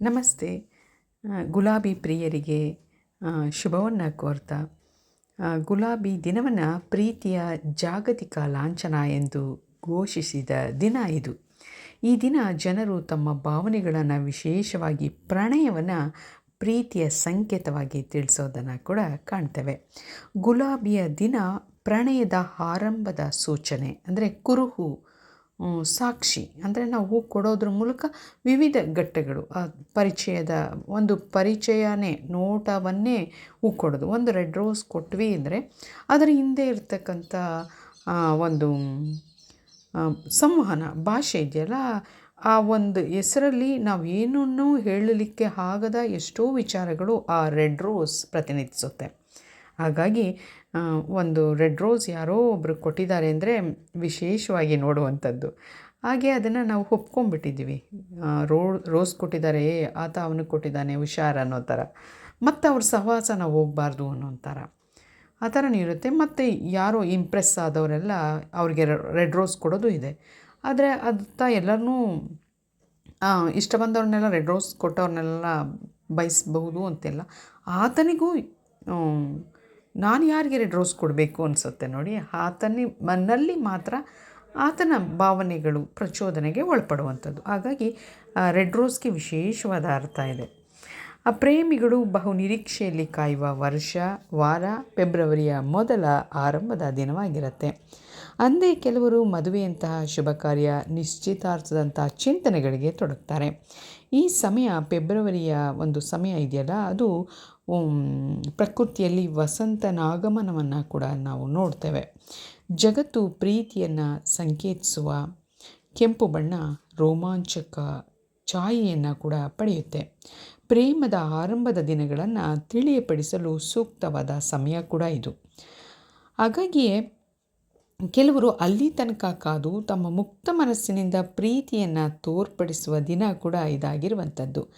ನಮಸ್ತೆ. ಗುಲಾಬಿ ಪ್ರಿಯರಿಗೆ ಶುಭವನ್ನು ಕೋರ್ತಾ. ಗುಲಾಬಿ ದಿನವನ್ನು ಪ್ರೀತಿಯ ಜಾಗತಿಕ ಲಾಂಛನ ಎಂದು ಘೋಷಿಸಿದ ದಿನ ಇದು. ಈ ದಿನ ಜನರು ತಮ್ಮ ಭಾವನೆಗಳನ್ನು ವಿಶೇಷವಾಗಿ ಪ್ರಣಯವನ್ನು ಪ್ರೀತಿಯ ಸಂಕೇತವಾಗಿ ತಿಳಿಸೋದನ್ನು ಕೂಡ ಕಾಣ್ತೇವೆ. ಗುಲಾಬಿಯ ದಿನ ಪ್ರಣಯದ ಆರಂಭದ ಸೂಚನೆ, ಅಂದರೆ ಕುರುಹು ಸಾಕ್ಷಿ ಅಂದರೆ ನಾವು ಕೊಡೋದ್ರ ಮೂಲಕ ವಿವಿಧ ಘಟ್ಟಗಳು ಪರಿಚಯದ ಒಂದು ಪರಿಚಯನೇ, ನೋಟವನ್ನೇ ಹೂ ಕೊಡೋದು. ಒಂದು ರೆಡ್ ರೋಸ್ ಕೊಟ್ವಿ ಅಂದರೆ ಅದರ ಹಿಂದೆ ಇರ್ತಕ್ಕಂಥ ಒಂದು ಸಂವಹನ, ಭಾಷೆ ಇದೆಯಲ್ಲ, ಆ ಒಂದು ಹೆಸರಲ್ಲಿ ನಾವು ಏನನ್ನೂ ಹೇಳಲಿಕ್ಕೆ ಆಗದ ಎಷ್ಟೋ ವಿಚಾರಗಳು ಆ ರೆಡ್ ರೋಸ್ ಪ್ರತಿನಿಧಿಸುತ್ತೆ. ಹಾಗಾಗಿ ಒಂದು ರೆಡ್ ರೋಸ್ ಯಾರೋ ಒಬ್ಬರು ಕೊಟ್ಟಿದ್ದಾರೆ ಅಂದರೆ ವಿಶೇಷವಾಗಿ ನೋಡುವಂಥದ್ದು. ಹಾಗೆ ಅದನ್ನು ನಾವು ಒಪ್ಕೊಂಡ್ಬಿಟ್ಟಿದ್ದೀವಿ. ರೋ, ರೋಸ್ ಕೊಟ್ಟಿದ್ದಾರೆ, ಆತ ಅವನಿಗೆ ಕೊಟ್ಟಿದ್ದಾನೆ, ಹುಷಾರ್ ಅನ್ನೋ ಥರ. ಮತ್ತು ಅವ್ರ ಸಹವಾಸ ನಾವು ಹೋಗಬಾರ್ದು ಅನ್ನೋ ಥರ. ಆ ಥರನೂ ಇರುತ್ತೆ. ಮತ್ತು ಯಾರೋ ಇಂಪ್ರೆಸ್ ಆದವರೆಲ್ಲ ಅವ್ರಿಗೆ ರೆಡ್ ರೋಸ್ ಕೊಡೋದು ಇದೆ. ಆದರೆ ಅದು ಎಲ್ಲರನ್ನೂ ಇಷ್ಟ ಬಂದವ್ರನ್ನೆಲ್ಲ ರೆಡ್ ರೋಸ್ ಕೊಟ್ಟವ್ರನ್ನೆಲ್ಲ ಬಯಸ್ಬಹುದು ಅಂತೆಲ್ಲ. ಆತನಿಗೂ ನಾನು ಯಾರಿಗೆ ರೆಡ್ ರೋಸ್ ಕೊಡಬೇಕು ಅನಿಸುತ್ತೆ ನೋಡಿ, ಆತನಿ ಮನಲ್ಲಿ ಮಾತ್ರ ಆತನ ಭಾವನೆಗಳು ಪ್ರಚೋದನೆಗೆ ಒಳಪಡುವಂಥದ್ದು. ಹಾಗಾಗಿ ರೆಡ್ ರೋಸ್ಗೆ ವಿಶೇಷವಾದ ಅರ್ಥ ಇದೆ. ಆ, ಪ್ರೇಮಿಗಳು ಬಹು ನಿರೀಕ್ಷೆಯಲ್ಲಿ ಕಾಯುವ ವರ್ಷ, ವಾರ, ಫೆಬ್ರವರಿಯ ಮೊದಲ ಆರಂಭದ ದಿನವಾಗಿರುತ್ತೆ. ಅಂದೇ ಕೆಲವರು ಮದುವೆಯಂತಹ ಶುಭ ಕಾರ್ಯ ನಿಶ್ಚಿತಾರ್ಥದಂತಹ ಚಿಂತನೆಗಳಿಗೆ ತೊಡಗ್ತಾರೆ. ಈ ಸಮಯ ಫೆಬ್ರವರಿಯ ಒಂದು ಸಮಯ ಇದೆಯಲ್ಲ, ಅದು ಪ್ರಕೃತಿಯಲ್ಲಿ ವಸಂತನ ಆಗಮನವನ್ನು ಕೂಡ ನಾವು ನೋಡ್ತೇವೆ. ಜಗತ್ತು ಪ್ರೀತಿಯನ್ನು ಸಂಕೇತಿಸುವ ಕೆಂಪು ಬಣ್ಣ ರೋಮಾಂಚಕ ಛಾಯೆಯನ್ನು ಕೂಡ ಪಡೆಯುತ್ತೆ. ಪ್ರೇಮದ ಆರಂಭದ ದಿನಗಳನ್ನು ತಿಳಿಯಪಡಿಸಲು ಸೂಕ್ತವಾದ ಸಮಯ ಕೂಡ ಇದು. ಹಾಗಾಗಿಯೇ ಕೆಲವರು ಅಲ್ಲಿ ತನಕ ಕಾದು ತಮ್ಮ ಮುಕ್ತ ಮನಸ್ಸಿನಿಂದ ಪ್ರೀತಿಯನ್ನು ತೋರ್ಪಡಿಸುವ ದಿನ ಕೂಡ ಇದಾಗಿರುವಂಥದ್ದು.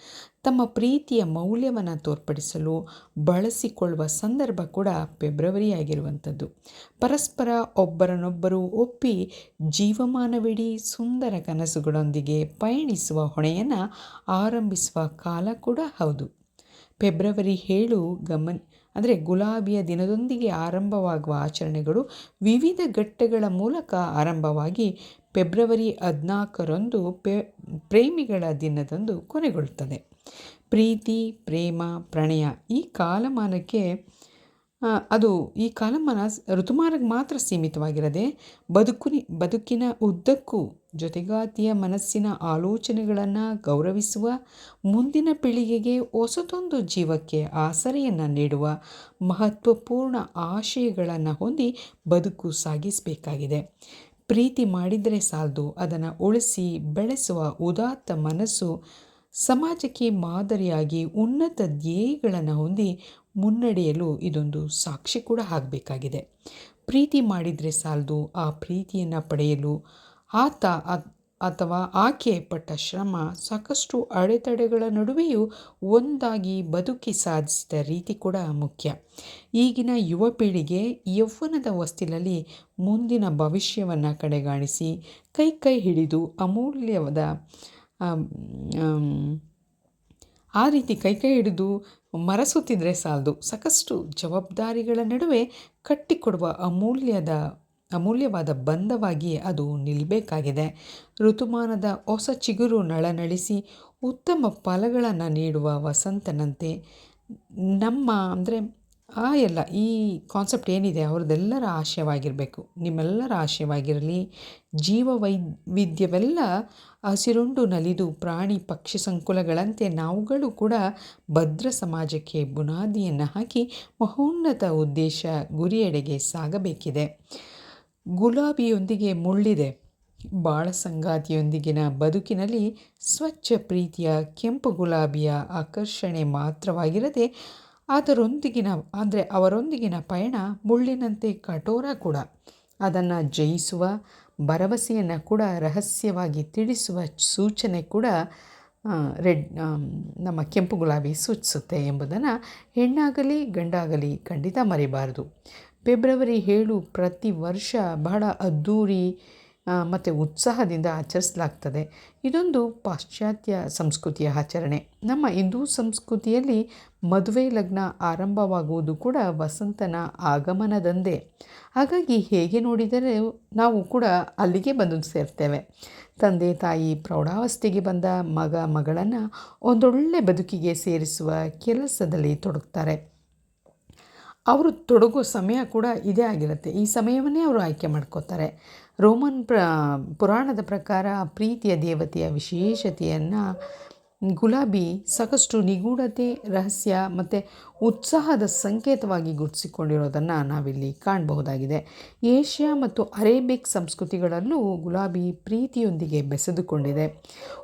ತಮ್ಮ ಪ್ರೀತಿಯ ಮೌಲ್ಯವನ್ನು ತೋರ್ಪಡಿಸಲು ಬಳಸಿಕೊಳ್ಳುವ ಸಂದರ್ಭ ಕೂಡ ಫೆಬ್ರವರಿ ಆಗಿರುವಂಥದ್ದು ಪರಸ್ಪರ ಒಬ್ಬರನ್ನೊಬ್ಬರು ಒಪ್ಪಿ ಜೀವಮಾನವಿಡೀ ಸುಂದರ ಕನಸುಗಳೊಂದಿಗೆ ಪಯಣಿಸುವ ಹೊಣೆಯನ್ನು ಆರಂಭಿಸುವ ಕಾಲ ಕೂಡ ಹೌದು. ಫೆಬ್ರವರಿ ಏಳು ಗಮನ ಅಂದರೆ ಗುಲಾಬಿಯ ದಿನದೊಂದಿಗೆ ಆರಂಭವಾಗುವ ಆಚರಣೆಗಳು ವಿವಿಧ ಘಟ್ಟಗಳ ಮೂಲಕ ಆರಂಭವಾಗಿ ಫೆಬ್ರವರಿ ಹದಿನಾಲ್ಕರಂದು ಪೆ, ಪ್ರೇಮಿಗಳ ದಿನದಂದು ಕೊನೆಗೊಳ್ಳುತ್ತದೆ. ಪ್ರೀತಿ, ಪ್ರೇಮ, ಪ್ರಣಯ ಈ ಕಾಲಮಾನಕ್ಕೆ ಅದು ಈ ಕಾಲಮಾನ ಋತುಮಾನಕ್ಕೆ ಮಾತ್ರ ಸೀಮಿತವಾಗಿರದೆ ಬದುಕುನಿ ಬದುಕಿನ ಉದ್ದಕ್ಕೂ ಜೊತೆಗಾತಿಯ ಮನಸ್ಸಿನ ಆಲೋಚನೆಗಳನ್ನು ಗೌರವಿಸುವ ಮುಂದಿನ ಪೀಳಿಗೆಗೆ ಹೊಸತೊಂದು ಜೀವಕ್ಕೆ ಆಸರೆಯನ್ನು ನೀಡುವ ಮಹತ್ವಪೂರ್ಣ ಆಶಯಗಳನ್ನು ಹೊಂದಿ ಬದುಕು ಸಾಗಿಸಬೇಕಾಗಿದೆ. ಪ್ರೀತಿ ಮಾಡಿದರೆ ಸಾಲದು, ಅದನ್ನು ಉಳಿಸಿ ಬೆಳೆಸುವ ಉದಾತ್ತ ಮನಸ್ಸು ಸಮಾಜಕ್ಕೆ ಮಾದರಿಯಾಗಿ ಉನ್ನತ ಧ್ಯೇಯಗಳನ್ನು ಹೊಂದಿ ಮುನ್ನಡೆಯಲು ಇದೊಂದು ಸಾಕ್ಷಿ ಕೂಡ ಆಗಬೇಕಾಗಿದೆ. ಪ್ರೀತಿ ಮಾಡಿದರೆ ಸಾಲದು, ಆ ಪ್ರೀತಿಯನ್ನು ಪಡೆಯಲು ಆತ ಅಥವಾ ಆಕೆ ಪಟ್ಟ ಶ್ರಮ ಸಾಕಷ್ಟು ಅಡೆತಡೆಗಳ ನಡುವೆಯೂ ಒಂದಾಗಿ ಬದುಕಿ ಸಾಧಿಸಿದ ರೀತಿ ಕೂಡ ಮುಖ್ಯ. ಈಗಿನ ಯುವ ಪೀಳಿಗೆ ಯೌವನದ ವಸ್ತಿಲಲ್ಲಿ ಮುಂದಿನ ಭವಿಷ್ಯವನ್ನು ಕಡೆಗಾಣಿಸಿ, ಕೈ ಕೈ ಹಿಡಿದು ಅಮೂಲ್ಯವಾದ ಆ ರೀತಿ ಕೈ ಕೈ ಹಿಡಿದು ಮರಸುತ್ತಿದ್ರೆ ಸಾಲದು. ಸಾಕಷ್ಟು ಜವಾಬ್ದಾರಿಗಳ ನಡುವೆ ಕಟ್ಟಿಕೊಡುವ ಅಮೂಲ್ಯದ ಅಮೂಲ್ಯವಾದ ಬಂಧವಾಗಿ ಅದು ನಿಲ್ಲಬೇಕಾಗಿದೆ ಋತುಮಾನದ ಹೊಸ ಚಿಗುರು ನಳನಳಿಸಿ ಉತ್ತಮ ಫಲಗಳನ್ನು ನೀಡುವ ವಸಂತನಂತೆ ನಮ್ಮ, ಅಂದರೆ ಆ ಎಲ್ಲ ಈ ಕಾನ್ಸೆಪ್ಟ್ ಏನಿದೆ ಅವ್ರದ್ದೆಲ್ಲರ ಆಶಯವಾಗಿರಬೇಕು. ನಿಮ್ಮೆಲ್ಲರ ಆಶಯವಾಗಿರಲಿ, ಜೀವ ವೈವಿಧ್ಯವೆಲ್ಲ ಹಸಿರುಂಡು ನಲಿದು ಪ್ರಾಣಿ ಪಕ್ಷಿ ಸಂಕುಲಗಳಂತೆ ನಾವುಗಳು ಕೂಡ ಭದ್ರ ಸಮಾಜಕ್ಕೆ ಬುನಾದಿಯನ್ನು ಹಾಕಿ ಮಹೋನ್ನತ ಉದ್ದೇಶ ಗುರಿಯೆಡೆಗೆ ಸಾಗಬೇಕಿದೆ. ಗುಲಾಬಿಯೊಂದಿಗೆ ಮುಳ್ಳಿದೆ. ಬಾಳ ಸಂಗಾತಿಯೊಂದಿಗಿನ ಬದುಕಿನಲ್ಲಿ ಸ್ವಚ್ಛ ಪ್ರೀತಿಯ ಕೆಂಪು ಗುಲಾಬಿಯ ಆಕರ್ಷಣೆ ಮಾತ್ರವಾಗಿರದೆ ಅದರೊಂದಿಗಿನ, ಅಂದರೆ ಅವರೊಂದಿಗಿನ ಪಯಣ ಮುಳ್ಳಿನಂತೆ ಕಠೋರ ಕೂಡ. ಅದನ್ನು ಜಯಿಸುವ ಭರವಸೆಯನ್ನು ಕೂಡ ರಹಸ್ಯವಾಗಿ ತಿಳಿಸುವ ಸೂಚನೆ ಕೂಡ ರೆಡ್ ನಮ್ಮ ಕೆಂಪು ಗುಲಾಬಿ ಸೂಚಿಸುತ್ತೆ ಎಂಬುದನ್ನು ಹೆಣ್ಣಾಗಲಿ ಗಂಡಾಗಲಿ ಖಂಡಿತ ಮರಿಬಾರದು. ಫೆಬ್ರವರಿ ಏಳು ಪ್ರತಿ ವರ್ಷ ಬಹಳ ಅದ್ಧೂರಿ ಮತ್ತು ಉತ್ಸಾಹದಿಂದ ಆಚರಿಸಲಾಗ್ತದೆ. ಇದೊಂದು ಪಾಶ್ಚಾತ್ಯ ಸಂಸ್ಕೃತಿಯ ಆಚರಣೆ. ನಮ್ಮ ಹಿಂದೂ ಸಂಸ್ಕೃತಿಯಲ್ಲಿ ಮದುವೆ ಲಗ್ನ ಆರಂಭವಾಗುವುದು ಕೂಡ ವಸಂತನ ಆಗಮನದಂದೇ. ಹಾಗಾಗಿ ಹೇಗೆ ನೋಡಿದರೆ ನಾವು ಕೂಡ ಅಲ್ಲಿಗೆ ಬಂದು ಸೇರ್ತೇವೆ. ತಂದೆ, ತಾಯಿ ಪ್ರೌಢಾವಸ್ಥೆಗೆ ಬಂದ ಮಗ, ಮಗಳನ್ನು ಒಂದೊಳ್ಳೆ ಬದುಕಿಗೆ ಸೇರಿಸುವ ಕೆಲಸದಲ್ಲಿ ತೊಡಗ್ತಾರೆ. ಅವರು ತೊಡಗೋ ಸಮಯ ಕೂಡ ಇದೇ ಆಗಿರುತ್ತೆ. ಈ ಸಮಯವನ್ನೇ ಅವರು ಆಯ್ಕೆ ಮಾಡ್ಕೋತಾರೆ. ರೋಮನ್ ಪ್ರ, ಪುರಾಣದ ಪ್ರಕಾರ ಪ್ರೀತಿಯ ದೇವತೆಯ ವಿಶೇಷತೆಯನ್ನು ಗುಲಾಬಿ ಸಾಕಷ್ಟು ನಿಗೂಢತೆ, ರಹಸ್ಯ ಮತ್ತು ಉತ್ಸಾಹದ ಸಂಕೇತವಾಗಿ ಗುರುತಿಸಿಕೊಂಡಿರೋದನ್ನು ನಾವಿಲ್ಲಿ ಕಾಣಬಹುದಾಗಿದೆ. ಏಷ್ಯಾ ಮತ್ತು ಅರೇಬಿಕ್ ಸಂಸ್ಕೃತಿಗಳಲ್ಲೂ ಗುಲಾಬಿ ಪ್ರೀತಿಯೊಂದಿಗೆ ಬೆಸೆದುಕೊಂಡಿದೆ.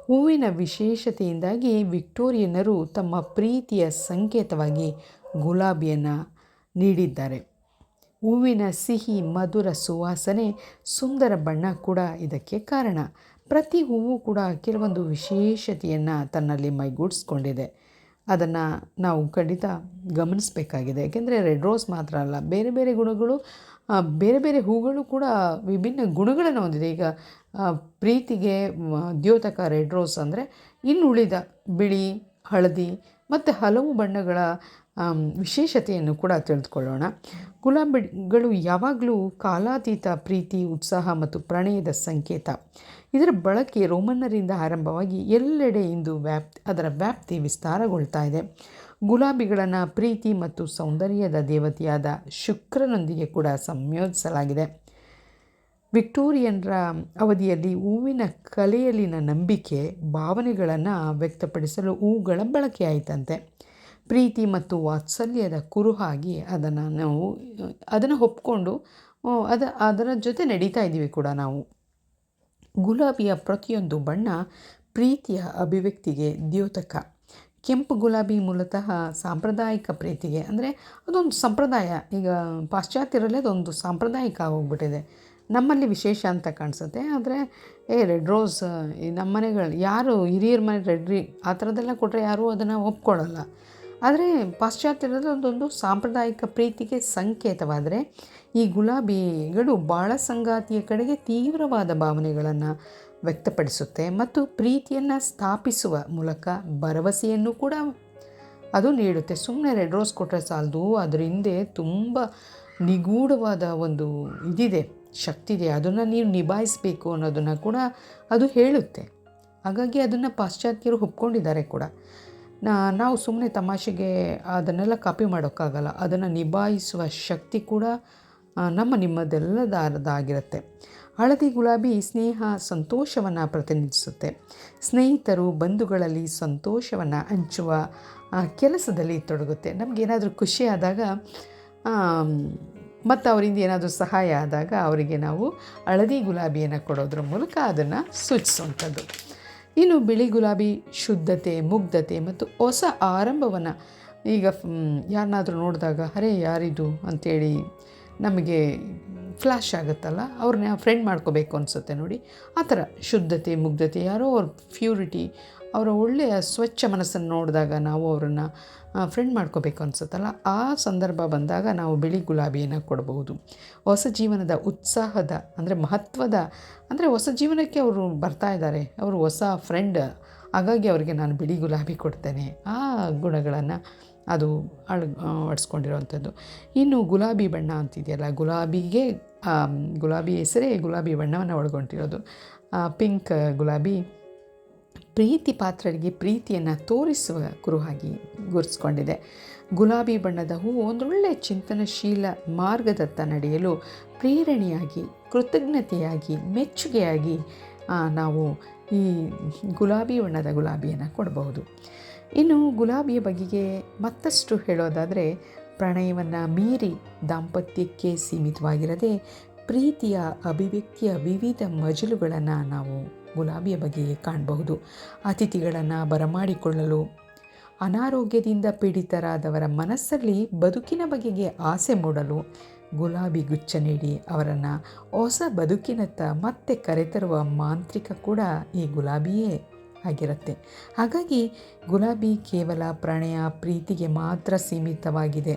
ಹೂವಿನ ವಿಶೇಷತೆಯಿಂದಾಗಿ ವಿಕ್ಟೋರಿಯನ್ನರು ತಮ್ಮ ಪ್ರೀತಿಯ ಸಂಕೇತವಾಗಿ ಗುಲಾಬಿಯನ್ನು ನೀಡಿದ್ದಾರೆ. ಹೂವಿನ ಸಿಹಿ, ಮಧುರ ಸುವಾಸನೆ, ಸುಂದರ ಬಣ್ಣ ಕೂಡ ಇದಕ್ಕೆ ಕಾರಣ. ಪ್ರತಿ ಹೂವು ಕೂಡ ಕೆಲವೊಂದು ವಿಶೇಷತೆಯನ್ನು ತನ್ನಲ್ಲಿ ಮೈಗೂಡಿಸ್ಕೊಂಡಿದೆ. ಅದನ್ನು ನಾವು ಖಂಡಿತ ಗಮನಿಸಬೇಕಾಗಿದೆ. ಏಕೆಂದರೆ ರೆಡ್ ರೋಸ್ ಮಾತ್ರ ಅಲ್ಲ, ಬೇರೆ ಬೇರೆ ಗುಣಗಳು ಬೇರೆ ಬೇರೆ ಹೂಗಳು ಕೂಡ ವಿಭಿನ್ನ ಗುಣಗಳನ್ನು ಹೊಂದಿದೆ. ಈಗ ಪ್ರೀತಿಗೆ ದ್ಯೋತಕ ರೆಡ್ ರೋಸ್ ಅಂದರೆ ಇನ್ನುಳಿದ ಬಿಳಿ, ಹಳದಿ ಮತ್ತು ಹಲವು ಬಣ್ಣಗಳ ವಿಶೇಷತೆಯನ್ನು ಕೂಡ ತಿಳಿದುಕೊಳ್ಳೋಣ ಗುಲಾಬಿಗಳು ಯಾವಾಗಲೂ ಕಾಲಾತೀತ ಪ್ರೀತಿ, ಉತ್ಸಾಹ ಮತ್ತು ಪ್ರಣಯದ ಸಂಕೇತ. ಇದರ ಬಳಕೆ ರೋಮನ್ನರಿಂದ ಆರಂಭವಾಗಿ ಎಲ್ಲೆಡೆ ಇಂದು ವ್ಯಾಪ್ತಿ ಅದರ ವ್ಯಾಪ್ತಿ ವಿಸ್ತಾರಗೊಳ್ತಾ ಇದೆ. ಗುಲಾಬಿಗಳನ್ನು ಪ್ರೀತಿ ಮತ್ತು ಸೌಂದರ್ಯದ ದೇವತೆಯಾದ ಶುಕ್ರನೊಂದಿಗೆ ಕೂಡ ಸಂಯೋಜಿಸಲಾಗಿದೆ. ವಿಕ್ಟೋರಿಯನ್ರ ಅವಧಿಯಲ್ಲಿ ಹೂವಿನ ಕಲೆಯಲ್ಲಿನ ನಂಬಿಕೆ, ಭಾವನೆಗಳನ್ನು ವ್ಯಕ್ತಪಡಿಸಲು ಹೂಗಳ ಬಳಕೆಯಾಯಿತಂತೆ. ಪ್ರೀತಿ ಮತ್ತು ವಾತ್ಸಲ್ಯದ ಕುರುಹಾಗಿ ಅದನ್ನು ನಾವು, ಅದನ್ನು ಒಪ್ಕೊಂಡು ಅದ, ಅದರ ಜೊತೆ ನಡೀತಾ ಇದ್ದೀವಿ ಕೂಡ ನಾವು. ಗುಲಾಬಿಯ ಪ್ರತಿಯೊಂದು ಬಣ್ಣ ಪ್ರೀತಿಯ ಅಭಿವ್ಯಕ್ತಿಗೆ ದ್ಯೋತಕ. ಕೆಂಪು ಗುಲಾಬಿ ಮೂಲತಃ ಸಾಂಪ್ರದಾಯಿಕ ಪ್ರೀತಿಗೆ, ಅಂದರೆ ಅದೊಂದು ಸಂಪ್ರದಾಯ. ಈಗ ಪಾಶ್ಚಾತ್ಯರಲ್ಲೇ ಅದೊಂದು ಸಾಂಪ್ರದಾಯಿಕ ಆಗೋಗ್ಬಿಟ್ಟಿದೆ. ನಮ್ಮಲ್ಲಿ ವಿಶೇಷ ಅಂತ ಕಾಣಿಸುತ್ತೆ, ಆದರೆ, ಏ, ರೆಡ್ ರೋಸ್ ನಮ್ಮ ಮನೆಗಳು ಯಾರು ಹಿರಿಯರ ಮನೆ ರೆಡ್ ರೀ ಆ ಥರದ್ದೆಲ್ಲ ಕೊಟ್ಟರೆ ಯಾರೂ ಅದನ್ನು ಒಪ್ಕೊಳ್ಳಲ್ಲ. ಆದರೆ ಪಾಶ್ಚಾತ್ಯರದ್ದು ಒಂದೊಂದು ಸಾಂಪ್ರದಾಯಿಕ ಪ್ರೀತಿಗೆ ಸಂಕೇತವಾದರೆ ಈ ಗುಲಾಬಿಗಳು ಬಾಳ ಸಂಗಾತಿಯ ಕಡೆಗೆ ತೀವ್ರವಾದ ಭಾವನೆಗಳನ್ನು ವ್ಯಕ್ತಪಡಿಸುತ್ತೆ ಮತ್ತು ಪ್ರೀತಿಯನ್ನು ಸ್ಥಾಪಿಸುವ ಮೂಲಕ ಭರವಸೆಯನ್ನು ಕೂಡ ಅದು ನೀಡುತ್ತೆ. ಸುಮ್ಮನೆ ರೆಡ್ ರೋಸ್ ಕೊಟ್ಟರೆ ಸಾಲದು, ಅದರ ಹಿಂದೆ ತುಂಬ ನಿಗೂಢವಾದ ಒಂದು ಇದಿದೆ, ಶಕ್ತಿ ಇದೆ, ಅದನ್ನು ನೀವು ನಿಭಾಯಿಸಬೇಕು ಅನ್ನೋದನ್ನು ಕೂಡ ಅದು ಹೇಳುತ್ತೆ. ಹಾಗಾಗಿ ಅದನ್ನು ಪಾಶ್ಚಾತ್ಯರು ಒಪ್ಕೊಂಡಿದ್ದಾರೆ ಕೂಡ. ನಾವು ಸುಮ್ಮನೆ ತಮಾಷೆಗೆ ಅದನ್ನೆಲ್ಲ ಕಾಪಿ ಮಾಡೋಕ್ಕಾಗಲ್ಲ. ಅದನ್ನು ನಿಭಾಯಿಸುವ ಶಕ್ತಿ ಕೂಡ ನಮ್ಮ ನಿಮ್ಮದೆಲ್ಲದಾರದಾಗಿರುತ್ತೆ. ಹಳದಿ ಗುಲಾಬಿ ಸ್ನೇಹ ಸಂತೋಷವನ್ನು ಪ್ರತಿನಿಧಿಸುತ್ತೆ. ಸ್ನೇಹಿತರು, ಬಂಧುಗಳಲ್ಲಿ ಸಂತೋಷವನ್ನು ಹಂಚುವ ಕೆಲಸದಲ್ಲಿ ತೊಡಗುತ್ತೆ. ನಮಗೇನಾದರೂ ಖುಷಿ ಆದಾಗ ಮತ್ತು ಅವರಿಂದ ಏನಾದರೂ ಸಹಾಯ ಆದಾಗ, ಅವರಿಗೆ ನಾವು ಹಳದಿ ಗುಲಾಬಿಯನ್ನು ಕೊಡೋದ್ರ ಮೂಲಕ ಅದನ್ನು ಸೂಚಿಸುವಂಥದ್ದು. ಇನ್ನು ಬಿಳಿ ಗುಲಾಬಿ ಶುದ್ಧತೆ, ಮುಗ್ಧತೆ ಮತ್ತು ಹೊಸ ಆರಂಭವನ್ನು ಈಗ ಯಾರನ್ನಾದರೂ ನೋಡಿದಾಗ, ಅರೆ, ಯಾರಿದು? ಅಂಥೇಳಿ ನಮಗೆ ಫ್ಲ್ಯಾಶ್ ಆಗುತ್ತಲ್ಲ, ಅವ್ರನ್ನ ಫ್ರೆಂಡ್ ಮಾಡ್ಕೋಬೇಕು ಅನಿಸುತ್ತೆ ನೋಡಿ. ಆ ಥರ ಶುದ್ಧತೆ, ಮುಗ್ಧತೆ, ಯಾರೋ ಅವ್ರ ಪ್ಯೂರಿಟಿ ಅವರ ಒಳ್ಳೆಯ ಸ್ವಚ್ಛ ಮನಸ್ಸನ್ನು ನೋಡಿದಾಗ ನಾವು ಅವರನ್ನು ಫ್ರೆಂಡ್ ಮಾಡ್ಕೋಬೇಕು ಅನಿಸುತ್ತಲ್ಲ? ಆ ಸಂದರ್ಭ ಬಂದಾಗ ನಾವು ಬಿಳಿ ಗುಲಾಬಿಯನ್ನು ಕೊಡಬಹುದು. ಹೊಸ ಜೀವನದ ಉತ್ಸಾಹದ, ಅಂದರೆ ಮಹತ್ವದ, ಅಂದರೆ ಹೊಸ ಜೀವನಕ್ಕೆ ಅವರು ಬರ್ತಾ ಇದ್ದಾರೆ. ಅವರು ಹೊಸ ಫ್ರೆಂಡ್ ಹಾಗಾಗಿ ಅವರಿಗೆ ನಾನು ಬಿಳಿ ಗುಲಾಬಿ ಕೊಡ್ತೇನೆ. ಆ ಗುಣಗಳನ್ನು ಅದು ಅಳ್ ಅಡಿಸ್ಕೊಂಡಿರೋವಂಥದ್ದು ಇನ್ನು ಗುಲಾಬಿ ಬಣ್ಣ ಅಂತಿದೆಯಲ್ಲ, ಗುಲಾಬಿಗೆ ಗುಲಾಬಿ ಹೆಸರೇ ಗುಲಾಬಿ ಬಣ್ಣವನ್ನು ಒಳಗೊಂಡಿರೋದು. ಪಿಂಕ್ ಗುಲಾಬಿ ಪ್ರೀತಿ ಪಾತ್ರರಿಗೆ ಪ್ರೀತಿಯನ್ನು ತೋರಿಸುವ ಕುರುಹಾಗಿ ಗುರುತಿಸ್ಕೊಂಡಿದೆ. ಗುಲಾಬಿ ಬಣ್ಣದ ಹೂವು ಒಂದೊಳ್ಳೆ ಚಿಂತನಶೀಲ ಮಾರ್ಗದತ್ತ ನಡೆಯಲು ಪ್ರೇರಣೆಯಾಗಿ, ಕೃತಜ್ಞತೆಯಾಗಿ, ಮೆಚ್ಚುಗೆಯಾಗಿ ನಾವು ಈ ಗುಲಾಬಿ ಬಣ್ಣದ ಗುಲಾಬಿಯನ್ನು ಕೊಡಬಹುದು. ಇನ್ನು ಗುಲಾಬಿಯ ಬಗೆಗೆ ಮತ್ತಷ್ಟು ಹೇಳೋದಾದರೆ, ಪ್ರಣಯವನ್ನು ಮೀರಿ ದಾಂಪತ್ಯಕ್ಕೆ ಸೀಮಿತವಾಗಿರದೆ, ಪ್ರೀತಿಯ ಅಭಿವ್ಯಕ್ತಿಯ ವಿವಿಧ ಮಜಲುಗಳನ್ನು ನಾವು ಗುಲಾಬಿಯ ಬಗೆಗೆ ಕಾಣಬಹುದು. ಅತಿಥಿಗಳನ್ನು ಬರಮಾಡಿಕೊಳ್ಳಲು, ಅನಾರೋಗ್ಯದಿಂದ ಪೀಡಿತರಾದವರ ಮನಸ್ಸಲ್ಲಿ ಬದುಕಿನ ಬಗೆಗೆ ಆಸೆ ಮೂಡಲು ಗುಲಾಬಿ ಗುಚ್ಛ ನೀಡಿ ಅವರನ್ನು ಹೊಸ ಬದುಕಿನತ್ತ ಮತ್ತೆ ಕರೆತರುವ ಮಾಂತ್ರಿಕ ಕೂಡ ಈ ಗುಲಾಬಿಯೇ ಆಗಿರುತ್ತೆ. ಹಾಗಾಗಿ ಗುಲಾಬಿ ಕೇವಲ ಪ್ರಣಯ, ಪ್ರೀತಿಗೆ ಮಾತ್ರ ಸೀಮಿತವಾಗಿದೆ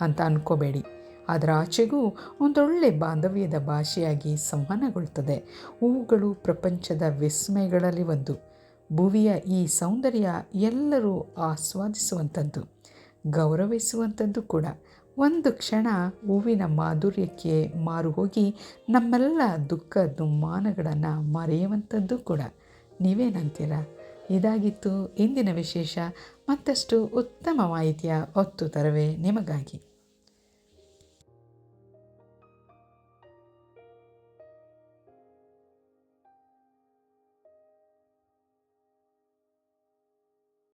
ಅಂತ ಅಂದ್ಕೋಬೇಡಿ ಅದರ ಆಚೆಗೂ ಒಂದೊಳ್ಳೆ ಬಾಂಧವ್ಯದ ಭಾಷೆಯಾಗಿ ಸಂವಹನಗೊಳ್ತದೆ. ಹೂವುಗಳು ಪ್ರಪಂಚದ ವಿಸ್ಮಯಗಳಲ್ಲಿ ಒಂದು. ಭುವಿಯ ಈ ಸೌಂದರ್ಯ ಎಲ್ಲರೂ ಆಸ್ವಾದಿಸುವಂಥದ್ದು ಗೌರವಿಸುವಂಥದ್ದು ಕೂಡ. ಒಂದು ಕ್ಷಣ ಹೂವಿನ ಮಾಧುರ್ಯಕ್ಕೆ ಮಾರು ಹೋಗಿ ನಮ್ಮೆಲ್ಲ ದುಃಖ ದುಮ್ಮಾನಗಳನ್ನು ಮರೆಯುವಂಥದ್ದು ಕೂಡ. ನೀವೇನಂತೀರ? ಇದಾಗಿತ್ತು ಇಂದಿನ ವಿಶೇಷ. ಮತ್ತಷ್ಟು ಉತ್ತಮ ಮಾಹಿತಿಯ ಹೊತ್ತು ತರವೇ ನಿಮಗಾಗಿ.